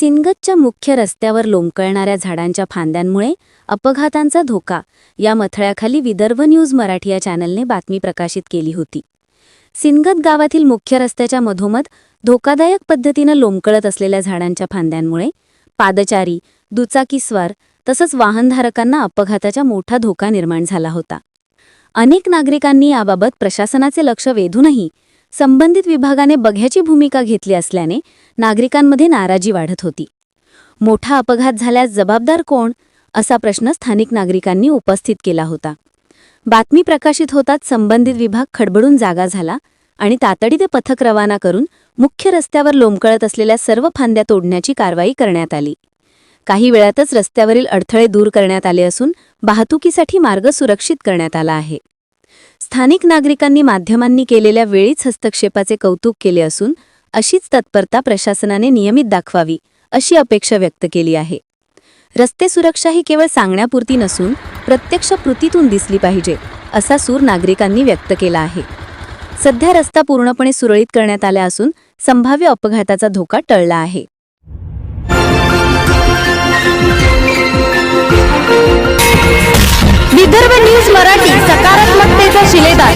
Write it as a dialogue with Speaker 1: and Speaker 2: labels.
Speaker 1: सिनगतच्या मुख्य रस्त्यावर लोंबकळणाऱ्या झाडांच्या फांद्यांमुळे अपघातांचा धोका या मथळ्याखाली विदर्भ न्यूज मराठी या चॅनलने बातमी प्रकाशित केली होती. सिनगत गावातील मुख्य रस्त्याच्या मधोमध धोकादायक पद्धतीनं लोंबकळत असलेल्या झाडांच्या फांद्यांमुळे पादचारी दुचाकीस्वार तसंच वाहनधारकांना अपघाताचा मोठा धोका निर्माण झाला होता. अनेक नागरिकांनी याबाबत प्रशासनाचे लक्ष वेधूनही संबंधित विभागाने बघ्याची भूमिका घेतली असल्याने नागरिकांमध्ये नाराजी वाढत होती. मोठा अपघात झाल्यास जबाबदार कोण? असा प्रश्न स्थानिक नागरिकांनी उपस्थित केला होता. बातमी प्रकाशित होताच संबंधित विभाग खडबडून जागा झाला आणि तातडीने पथक रवाना करून मुख्य रस्त्यावर लोंबकळत असलेल्या सर्व फांद्या तोडण्याची कारवाई करण्यात आली. काही वेळातच रस्त्यावरील अडथळे दूर करण्यात आले असून वाहतुकीसाठी मार्ग सुरक्षित करण्यात आला आहे. स्थानिक नागरिकांनी माध्यमांनी केलेल्या वेळीच हस्तक्षेपाचे कौतुक केले असून अशीच तत्परता प्रशासनाने नियमित दाखवावी अशी अपेक्षा व्यक्त केली आहे. रस्ते सुरक्षा ही केवळ सांगण्यापुरती नसून प्रत्यक्ष कृतीतून दिसली पाहिजे असा सूर नागरिकांनी व्यक्त केला आहे. सध्या रस्ता पूर्णपणे सुरळीत करण्यात आला असून संभाव्य अपघाताचा धोका टळला आहे.